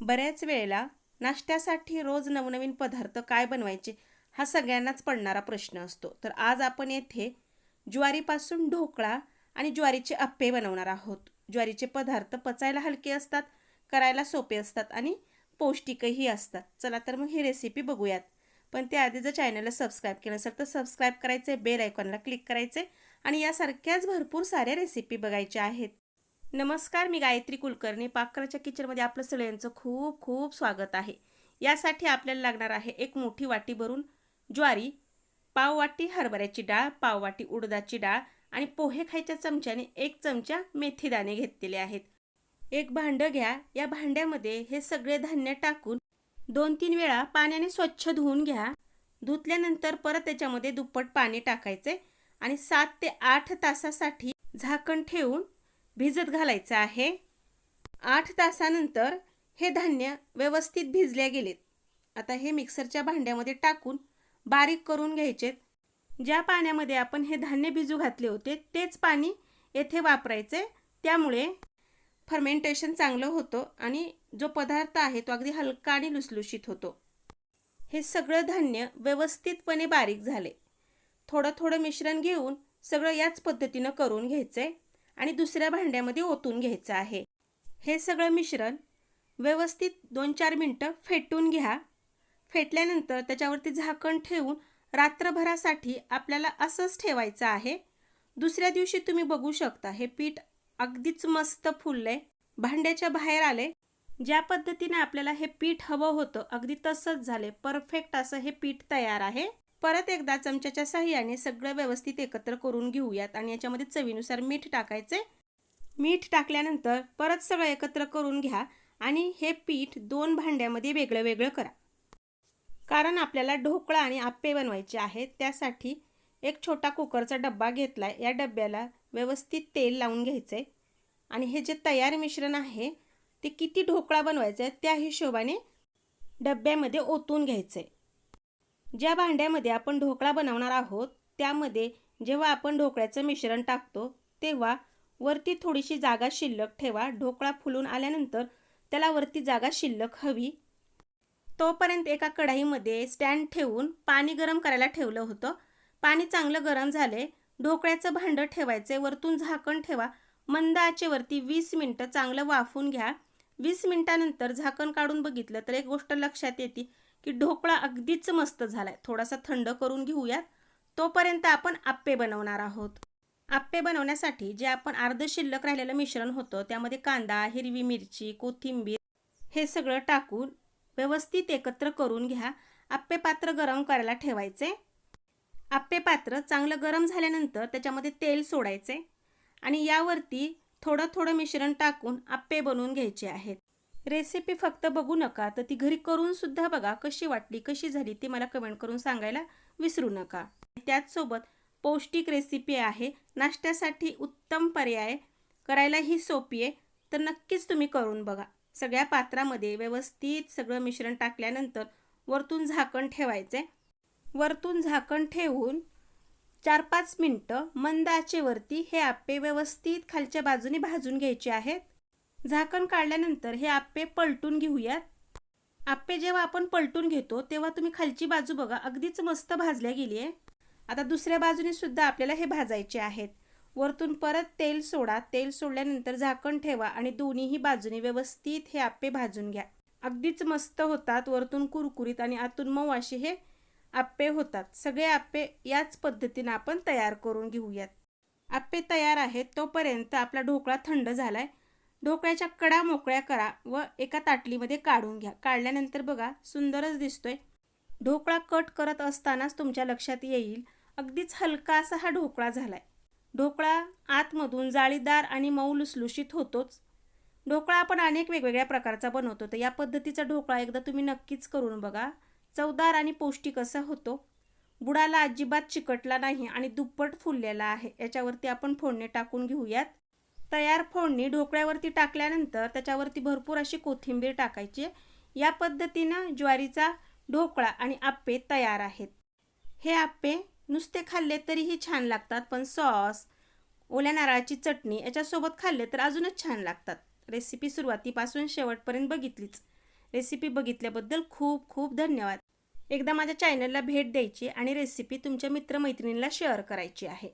बऱ्याच वेळेला नाश्त्यासाठी रोज नवनवीन पदार्थ काय बनवायचे हा सगळ्यांनाच पडणारा प्रश्न असतो. तर आज आपण येथे ज्वारीपासून ढोकळा आणि ज्वारीचे अप्पे बनवणार आहोत. ज्वारीचे पदार्थ पचायला हलके असतात करायला सोपे असतात आणि पौष्टिकही असतात. चला तर मग ही रेसिपी बघूयात. पण त्याआधी जर चॅनलला सबस्क्राईब केलं असेल तर सबस्क्राईब करायचे बेल आयकॉनला क्लिक करायचे आणि यासारख्याच भरपूर साऱ्या रेसिपी बघायच्या आहेत. नमस्कार मी गायत्री कुलकर्णी. पाकराच्या किचनमध्ये आपलं सगळ्यांचं खूप खूप स्वागत आहे. यासाठी आपल्याला लागणार आहे एक मोठी वाटी भरून ज्वारी पाव वाटी हरभऱ्याची डाळ पाव वाटी उडदाची डाळ आणि पोहे खायच्या चमच्याने एक चमचा मेथीदाणे घेतलेले आहेत. एक भांडं घ्या. या भांड्यामध्ये हे सगळे धान्य टाकून दोन तीन वेळा पाण्याने स्वच्छ धुवून घ्या. धुतल्यानंतर परत त्याच्यामध्ये दुप्पट पाणी टाकायचे आणि सात ते आठ तासासाठी झाकण ठेवून भिजत घालायचं आहे. आठ तासानंतर हे धान्य व्यवस्थित भिजले गेलेत. आता हे मिक्सरच्या भांड्यामध्ये टाकून बारीक करून घ्यायचेत. ज्या पाण्यामध्ये आपण हे धान्य भिजू घातले होते तेच पाणी येथे वापरायचे. त्यामुळे फर्मेंटेशन चांगलं होतं आणि जो पदार्थ आहे तो अगदी हलका आणि लुसलुशीत होतो. हे सगळं धान्य व्यवस्थितपणे बारीक झाले. थोडं थोडं मिश्रण घेऊन सगळं याच पद्धतीनं करून घ्यायचंय. आणि दुसऱ्या भांड्यामध्ये ओतून घ्यायचं आहे. हे सगळं मिश्रण व्यवस्थित दोन चार मिनटं फेटून घ्या. फेटल्यानंतर त्याच्यावरती झाकण ठेवून रात्रभरासाठी आपल्याला असंच ठेवायचं आहे. दुसऱ्या दिवशी तुम्ही बघू शकता हे पीठ अगदीच मस्त फुललंय. भांड्याच्या बाहेर आले. ज्या पद्धतीने आपल्याला हे पीठ हवं होतं अगदी तसंच झाले परफेक्ट असं हे पीठ तयार आहे. परत एकदा चमच्याच्या साह्याने सगळं व्यवस्थित एकत्र करून घेऊयात आणि याच्यामध्ये चवीनुसार मीठ टाकायचे. मीठ टाकल्यानंतर परत सगळं एकत्र करून घ्या आणि हे पीठ दोन भांड्यामध्ये वेगळं वेगळं करा. कारण आपल्याला ढोकळा आणि आप्पे बनवायचे आहेत त्यासाठी एक छोटा कुकरचा डब्बा घेतला आहे या डब्याला व्यवस्थित तेल लावून घ्यायचं. आहे आणि हे जे तयार मिश्रण आहे ते किती ढोकळा बनवायचं आहे त्या हिशोबाने डब्यामध्ये ओतून घ्यायचं. आहे ज्या भांड्यामध्ये आपण ढोकळा बनवणार आहोत त्यामध्ये जेव्हा आपण ढोकळ्याचं मिश्रण टाकतो तेव्हा वरती थोडीशी जागा शिल्लक ठेवा. ढोकळा फुलून आल्यानंतर त्याला वरती जागा शिल्लक हवी. तोपर्यंत एका कढाईमध्ये स्टँड ठेवून पाणी गरम करायला ठेवलं होतं. पाणी चांगलं गरम झाले. ढोकळ्याचं भांडं ठेवायचे वरतून झाकण ठेवा. मंद आचेवरती वीस मिनटं चांगलं वाफून घ्या. वीस मिनिटानंतर झाकण काढून बघितलं तर एक गोष्ट लक्षात येते. की ढोकळा अगदीच मस्त झालाय. थोडासा थंड करून घेऊयात. तोपर्यंत आपण आप्पे बनवणार आहोत. आप्पे बनवण्यासाठी जे आपण अर्ध शिल्लक राहिलेलं मिश्रण होतं त्यामध्ये कांदा हिरवी मिरची कोथिंबीर हे सगळं टाकून व्यवस्थित एकत्र करून घ्या. आप्पे पात्र गरम करायला ठेवायचे. आप्पे पात्र चांगलं गरम झाल्यानंतर त्याच्यामध्ये तेल सोडायचे आणि यावरती थोडं थोडं मिश्रण टाकून आप्पे बनवून घ्यायचे आहेत. रेसिपी फक्त बघू नका तर ती घरी करून सुद्धा बघा कशी वाटली कशी झाली ती मला कमेंट करून सांगायला विसरू नका. त्याचसोबत पौष्टिक रेसिपी आहे नाश्त्यासाठी उत्तम पर्याय करायलाही सोपी आहे तर नक्कीच तुम्ही करून बघा. सगळ्या पात्रामध्ये व्यवस्थित सगळं मिश्रण टाकल्यानंतर वरतून झाकण ठेवायचं आहे वरतून झाकण ठेवून चार पाच मिनटं मंद आचेवरती हे आप्पे व्यवस्थित खालच्या बाजूने भाजून घ्यायचे आहेत. झाकण काढल्यानंतर हे आप्पे पलटून घेऊयात. आप्पे जेव्हा आपण पलटून घेतो तेव्हा तुम्ही खालची बाजू बघा अगदीच मस्त भाजल्या गेली आहे आता दुसऱ्या बाजूने सुद्धा आपल्याला हे भाजायचे आहेत. वरतून परत तेल सोडा तेल सोडल्यानंतर झाकण ठेवा आणि दोन्हीही बाजूने व्यवस्थित हे आप्पे भाजून घ्या. अगदीच मस्त होतात वरतून कुरकुरीत आणि आतून मऊ असे हे आप्पे होतात. सगळे आप्पे याच पद्धतीनं आपण तयार करून घेऊयात. आप्पे तयार आहेत तोपर्यंत आपला ढोकळा थंड झाला आहे ढोकळ्याच्या कडा मोकळ्या करा व एका ताटलीमध्ये काढून घ्या. काढल्यानंतर बघा सुंदरच दिसतोय. ढोकळा कट करत असतानाच तुमच्या लक्षात येईल अगदीच हलका असा हा ढोकळा झालाय. ढोकळा आतमधून जाळीदार आणि मऊ लुसलुशीत होतोच. ढोकळा आपण अनेक वेगवेगळ्या प्रकारचा बनवतो तर या पद्धतीचा ढोकळा एकदा तुम्ही नक्कीच करून बघा चवदार आणि पौष्टिक असा होतो. बुडाला अजिबात चिकटला नाही आणि दुप्पट फुललेला आहे. याच्यावरती आपण फोडणे टाकून घेऊयात. तयार फोडणी ढोकळ्यावरती टाकल्यानंतर त्याच्यावरती भरपूर अशी कोथिंबीर टाकायची. या पद्धतीनं ज्वारीचा ढोकळा आणि आप्पे तयार आहेत. हे आप्पे नुसते खाल्ले तरीही छान लागतात पण सॉस ओल्या नारळाची चटणी याच्यासोबत खाल्ले तर अजूनच छान लागतात. रेसिपी सुरुवातीपासून शेवटपर्यंत बघितलीच. रेसिपी बघितल्याबद्दल खूप खूप धन्यवाद. एकदा माझ्या चॅनलला भेट द्यायची आणि रेसिपी तुमच्या मित्रमैत्रिणींना शेअर करायची आहे.